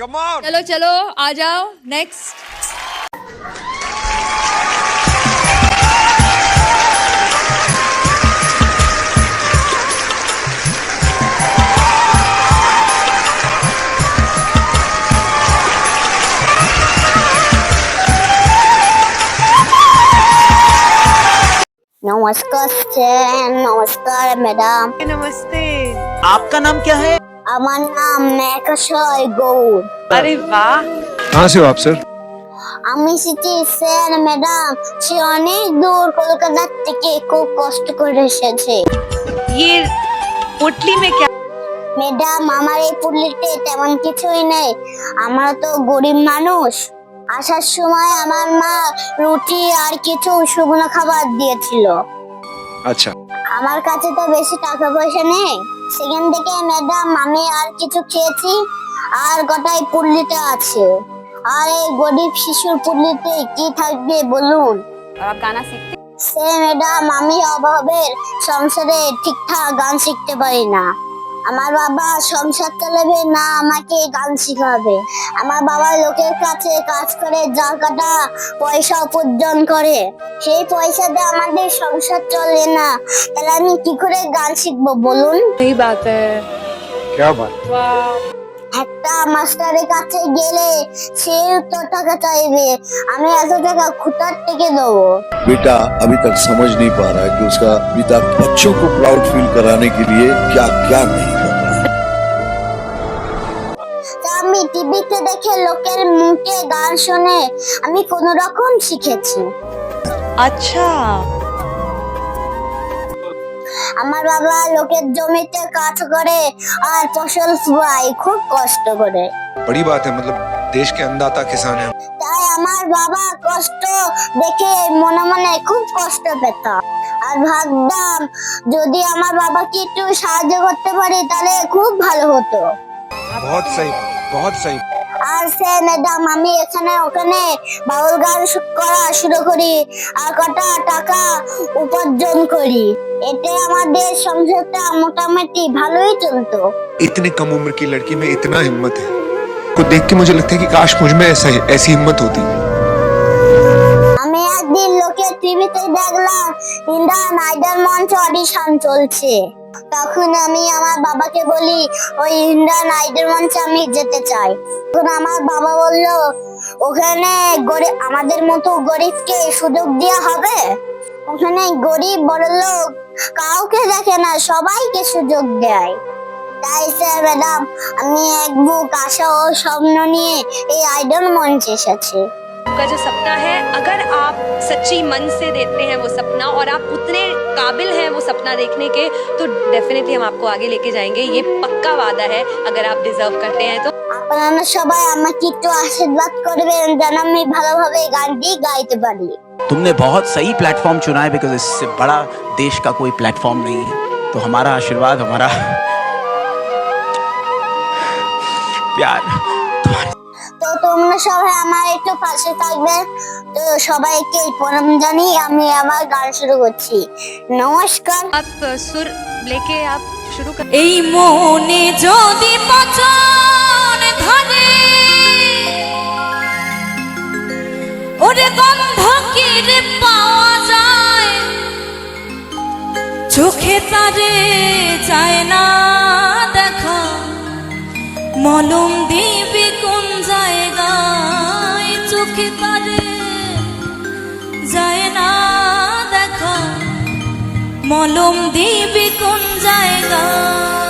Come on चलो चलो आ जाओ नेक्स्ट नमस्कार नमस्कार मैडम नमस्ते। आपका नाम क्या है? আমার নাম মেকাশয় গৌর अरे वाह कहाँ से हो आप सर আমি এসেছি স্যার ম্যাডাম সে অনেক দূর কলকাতার থেকে খুব কষ্ট করে এসেছে ये पोटली में क्या ম্যাডাম আমার এই পুটলিতে তেমন কিছুই নেই আমরা তো গরিব মানুষ আসার সময় আমার মা রুটি আর কিছু শুকনো খাবার দিয়েছিল अच्छा আমার কাছে তো বেশি টাকা পয়সা নেই সেখান থেকে ম্যাডাম আমি আর কিছু খেয়েছি আর গোটায় পুল্লিটা আছে। আর এই গরিব শিশুর পুল্লিতে কি থাকবে বলুন? গানা শিখতে? সে ম্যাডাম আমি অভাবের সংসারে ঠিকঠাক গান শিখতে পারি না। আমার বাবা সংসার চালাবে না আমাকে গান শিখাবে। আমার বাবা লোকের কাছে কাজ করে যা কাটা পয়সা উপার্জন করে। সেই পয়সাতে আমাদের সংসার চলে না। তাহলে আমি কি করে গান শিখব বলুন? এই বাত। একটা মাস্টারের কাছে গেলে সে তো টাকা চাইবে আমি এত টাকা খুঁটার থেকে দেবো बेटा अभी तक समझ नहीं पा रहा है कि उसका पिता बच्चों को प्राउड फील कराने के लिए क्या क्या नहीं कर रहा है তা আমি টিভিতে দেখে লোকের মুখে গান শুনে আমি কোন রকম শিখেছি अच्छा আমার বাবা লোকের জমিতে কাজ করে আর ফসল ফুয়ায় খুব কষ্ট করে बड़ी बात है मतलब देश के अन्नदाता किसान हैं তাই আমার বাবা কষ্ট দেখে মনে মনে খুব কষ্ট পেতাম আর ভাবতাম যদি আমার বাবাকে একটু সাহায্য করতে পারি তাহলে খুব ভালো হতো बहुत सही बहुत सही আর সে ম্যাডাম আমি এখানে ওখানে বাউল গান শু- করা শুরু করি আর কটা টাকা উপার্জন করি এতে আমাদের সংসারটা মোটামুটি ভালোই চলতো इतने कम उम्र की लड़की में इतना हिम्मत है को देख के मुझे लगता है कि काश मुझ में ऐसा ऐसी हिम्मत होती আমি একদিন লোকের টিভিতে দেখলাম ইন্ডিয়ান আইডল মঞ্চ অডিশন চলছে তখন আমি আমার বাবাকে বলি ওই ইন্ডিয়ান আইডল মঞ্চে আমি যেতে চাই তখন আমার বাবা বলল ওখানে গরিব আমাদের মতো গরিবকে সুযোগ দেওয়া হবে ওখানে গরিব বড় লোক কাউকে দেখে না সবাইকে সুযোগ দেয় তাই স্যার ম্যাডাম আমি এক বুক আশা ও স্বপ্ন নিয়ে এই আইডল মঞ্চে এসেছি आपका जो सपना है अगर आप सच्ची मन से देते हैं वो सपना और आप उतने काबिल हैं वो सपना देखने के तो डेफिनेटली हम आपको आगे लेके जाएंगे ये पक्का वादा है अगर आप डिजर्व करते हैं तो আপনারা সবাই আমাকে একটু আশীর্বাদ করবেন যেন আমি ভালোভাবে গানটি গাইতে পারি तुमने बहुत सही प्लेटफॉर्म चुना है बिकॉज इससे बड़ा देश का कोई प्लेटफॉर्म नहीं है तो हमारा आशीर्वाद हमारा प्यार तुम्हारे তো তোমরা সবাই আমার একটু পাশে থাকবে। তো সবাইকে প্রণাম জানি আমি আমার গান শুরু করছি। নমস্কার। আপ সুর লেকে আপ শুরু এই মনে যদি পচন ধরে ওরে গন্ধ কি রে পাওয়া যায়? চোখে তারে যায় না দেখা মলম দিবি জায়গায় চোখে পারে যায় না দেখা মলম দিবি কোন জায়গায়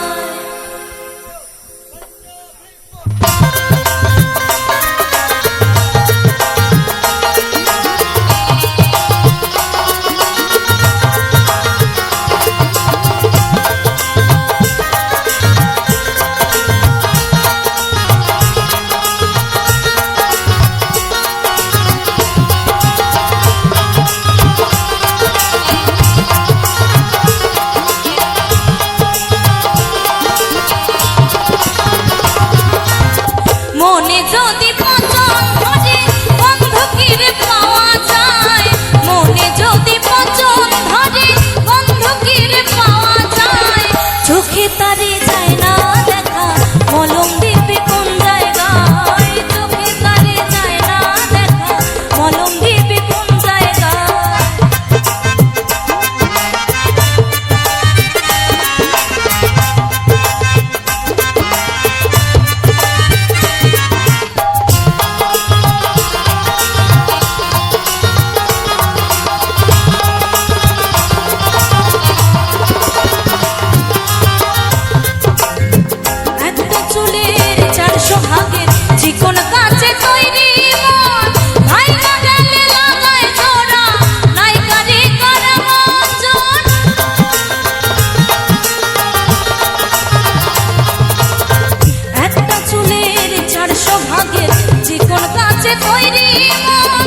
কইরি মন